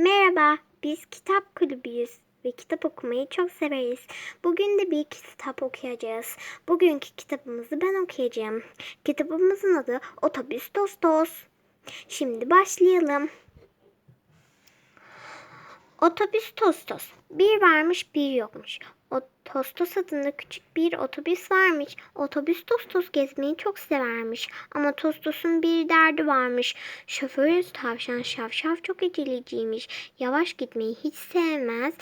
Merhaba, biz kitap kulübüyüz ve kitap okumayı çok severiz. Bugün de bir kitap okuyacağız. Bugünkü kitabımızı ben okuyacağım. Kitabımızın adı Otobüs Tostos. Şimdi başlayalım. Otobüs Tostos. Bir varmış bir yokmuş. Tostos adında küçük bir otobüs varmış. Otobüs Tostos gezmeyi çok severmiş. Ama Tostos'un bir derdi varmış. Şoförü tavşan şavşav çok eceleciymiş. Yavaş gitmeyi hiç sevmez,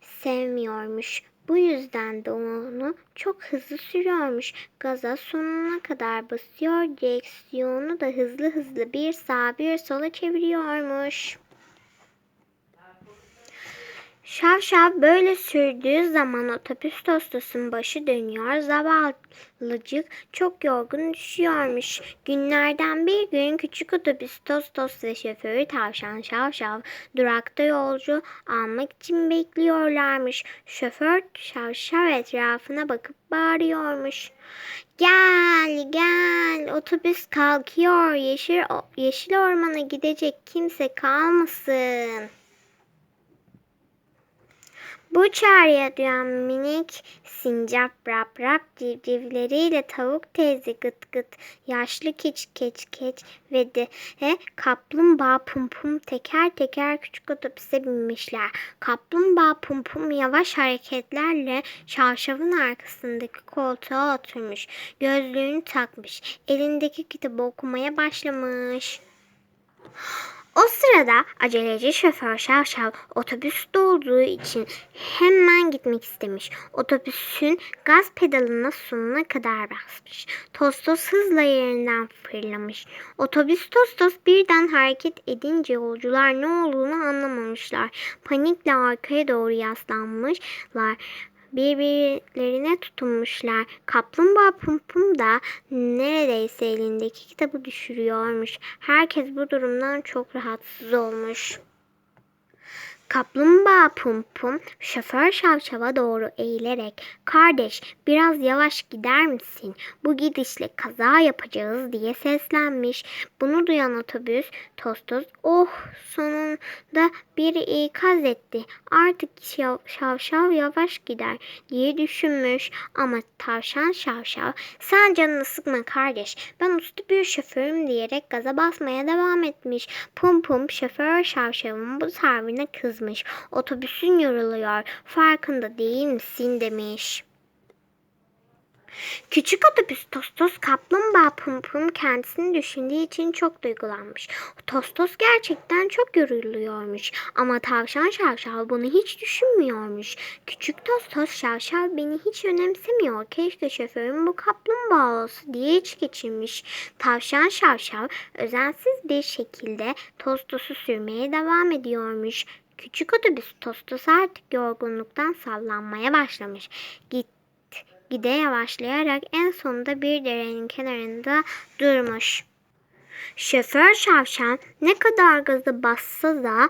sevmiyormuş. Bu yüzden de onu çok hızlı sürüyormuş. Gaza sonuna kadar basıyor, direksiyonu da hızlı hızlı bir sağa bir sola çeviriyormuş. Şavşav böyle sürdüğü zaman otobüs tostosun başı dönüyor. Zavallıcık çok yorgun düşüyormuş. Günlerden bir gün küçük otobüs tostos ve şoförü tavşan şavşav durakta yolcu almak için bekliyorlarmış. Şoför şavşav etrafına bakıp bağırıyormuş. Gel gel otobüs kalkıyor yeşil, yeşil ormana gidecek kimse kalmasın. Bu çağrıya duyan minik sincap rap rap civcivleriyle tavuk teyze gıt gıt, yaşlı keç keç keç ve de he, kaplumbağa pum pum teker teker küçük otobüse binmişler. Kaplumbağa pum pum yavaş hareketlerle şavşavın arkasındaki koltuğa oturmuş. Gözlüğünü takmış. Elindeki kitabı okumaya başlamış. O sırada aceleci şoför Şavşav otobüs dolduğu için hemen gitmek istemiş. Otobüsün gaz pedalına sonuna kadar basmış. Tostos hızla yerinden fırlamış. Otobüs Tostos birden hareket edince yolcular ne olduğunu anlamamışlar. Panikle arkaya doğru yaslanmışlar birbirlerine tutunmuşlar. Kaplumbağa Pum Pum da neredeyse elindeki kitabı düşürüyormuş. Herkes bu durumdan çok rahatsız olmuş. Kaplumbağa Pum Pum şoför şavşava doğru eğilerek kardeş biraz yavaş gider misin? Bu gidişle kaza yapacağız diye seslenmiş. Bunu duyan otobüs Tostos oh sonunda biri ikaz etti. Artık şav, şavşav yavaş gider diye düşünmüş. Ama tavşan şavşav sen canını sıkma kardeş ben uslu bir şoförüm diyerek gaza basmaya devam etmiş. Pum Pum şoför şavşavın bu tavrına kızmış kızmış. Otobüsün yoruluyor. Farkında değil misin demiş. Küçük otobüs Tostos kaplumbağa Pum Pum kendisini düşündüğü için çok duygulanmış. Tostos gerçekten çok yoruluyormuş ama tavşan şavşav bunu hiç düşünmüyormuş. Küçük Tostos şavşav beni hiç önemsemiyor. Keşke şoförüm bu kaplumbağa olsa diye iç geçirmiş. Tavşan şavşav özensiz bir şekilde Tostos'u sürmeye devam ediyormuş. Küçük otobüs Tostos artık yorgunluktan sallanmaya başlamış. Git gide yavaşlayarak en sonunda bir derenin kenarında durmuş. Şoför şavşan ne kadar gazı bassa da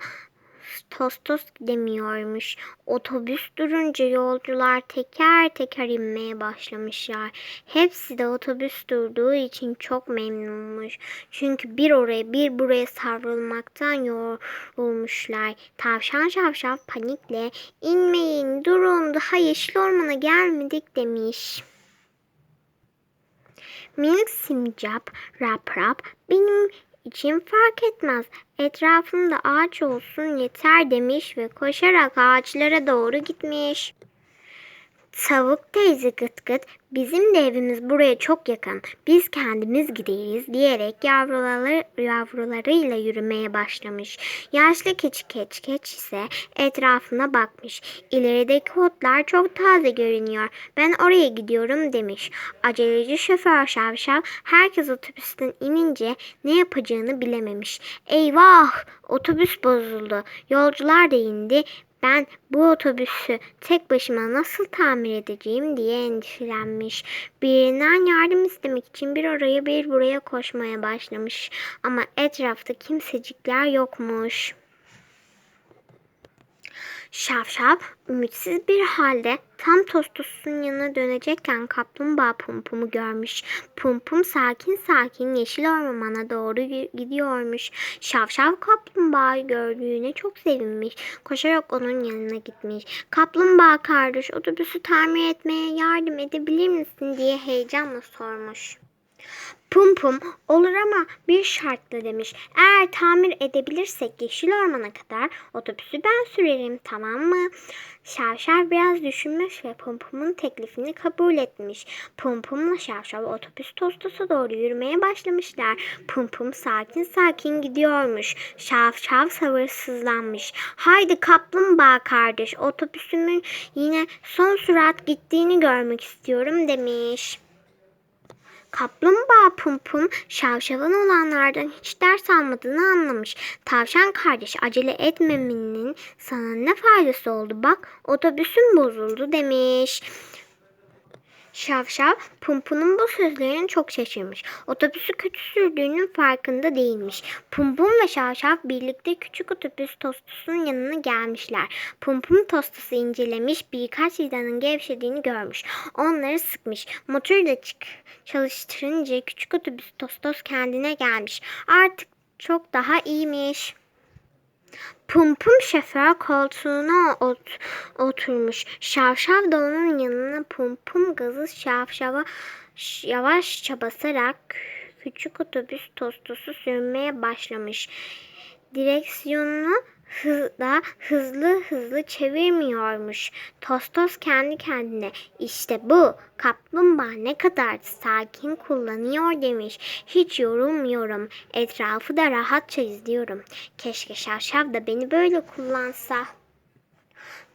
Tostos gidemiyormuş. Otobüs durunca yolcular teker teker inmeye başlamışlar. Hepsi de otobüs durduğu için çok memnunmuş. Çünkü bir oraya bir buraya savrulmaktan yorulmuşlar. Tavşan şavşav panikle inmeyin durun daha yeşil ormana gelmedik demiş. Minik simcap rap rap benim için fark etmez. Etrafımda ağaç olsun yeter demiş ve koşarak ağaçlara doğru gitmiş. Tavuk teyze gıt gıt bizim de evimiz buraya çok yakın. Biz kendimiz gideriz diyerek yavruları, yavrularıyla yürümeye başlamış. Yaşlı keçi keç keç ise etrafına bakmış. İlerideki otlar çok taze görünüyor. Ben oraya gidiyorum demiş. Aceleci şoför şavşav herkes otobüsten inince ne yapacağını bilememiş. Eyvah otobüs bozuldu. Yolcular da indi. Ben bu otobüsü tek başıma nasıl tamir edeceğim diye endişelenmiş. Birinden yardım istemek için bir oraya bir buraya koşmaya başlamış. Ama etrafta kimsecikler yokmuş. Şavşav ümitsiz bir halde tam Tostos'un yanına dönecekken kaplumbağa Pumpum'u görmüş. Pumpum sakin sakin yeşil ormana doğru gi- gidiyormuş. Şavşav kaplumbağayı gördüğüne çok sevinmiş. Koşarak onun yanına gitmiş. Kaplumbağa kardeş otobüsü tamir etmeye yardım edebilir misin diye heyecanla sormuş. Pum pum olur ama bir şartla demiş. Eğer tamir edebilirsek yeşil ormana kadar otobüsü ben sürerim tamam mı? Şavşav biraz düşünmüş ve Pum Pum'un teklifini kabul etmiş. Pum Pum'la Şavşav otobüs tostosa doğru yürümeye başlamışlar. Pum Pum sakin sakin gidiyormuş. Şavşav sabırsızlanmış. Haydi kaplumbağa kardeş otobüsümün yine son sürat gittiğini görmek istiyorum demiş. Kaplumbağa Pumpum şavşavın olanlardan hiç ders almadığını anlamış. Tavşan kardeş acele etmemenin sana ne faydası oldu bak otobüsün bozuldu demiş. Şavşav Pumpum'un bu sözlerine çok şaşırmış. Otobüsü kötü sürdüğünün farkında değilmiş. Pumpum ve Şavşav birlikte küçük otobüs tostusunun yanına gelmişler. Pumpum tostusu incelemiş birkaç vidanın gevşediğini görmüş. Onları sıkmış. Motoru da çık çalıştırınca küçük otobüs tostos kendine gelmiş. Artık çok daha iyiymiş. Pumpum şoför koltuğuna ot- oturmuş. Şavşav da onun yanına pumpum gazı şavşava yavaşça basarak küçük otobüs tostosu sürmeye başlamış. Direksiyonunu hızla, hızlı hızlı çevirmiyormuş. Tostos kendi kendine işte bu kaplumbağa ne kadar sakin kullanıyor demiş. Hiç yorulmuyorum. Etrafı da rahatça izliyorum. Keşke Şavşav da beni böyle kullansa.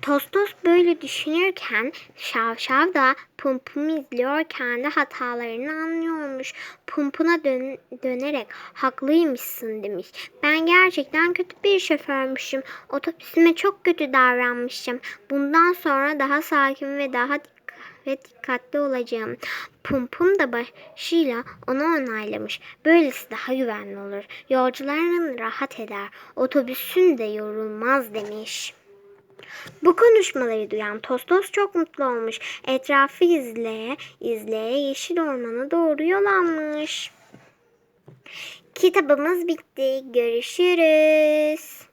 Tostos böyle düşünürken Şavşav da Pumpum'u izliyorken de hatalarını anlıyormuş. Pumpuna dön- dönerek haklıymışsın demiş. Ben gerçekten kötü bir şoförmüşüm. Otobüsüme çok kötü davranmışım. Bundan sonra daha sakin ve daha ve dikkatli olacağım. Pumpum da başıyla onu onaylamış. Böylesi daha güvenli olur. Yolcuların rahat eder. Otobüsün de yorulmaz demiş. Bu konuşmaları duyan Tostos çok mutlu olmuş. Etrafı izleye izleye yeşil ormana doğru yol almış. Kitabımız bitti. Görüşürüz.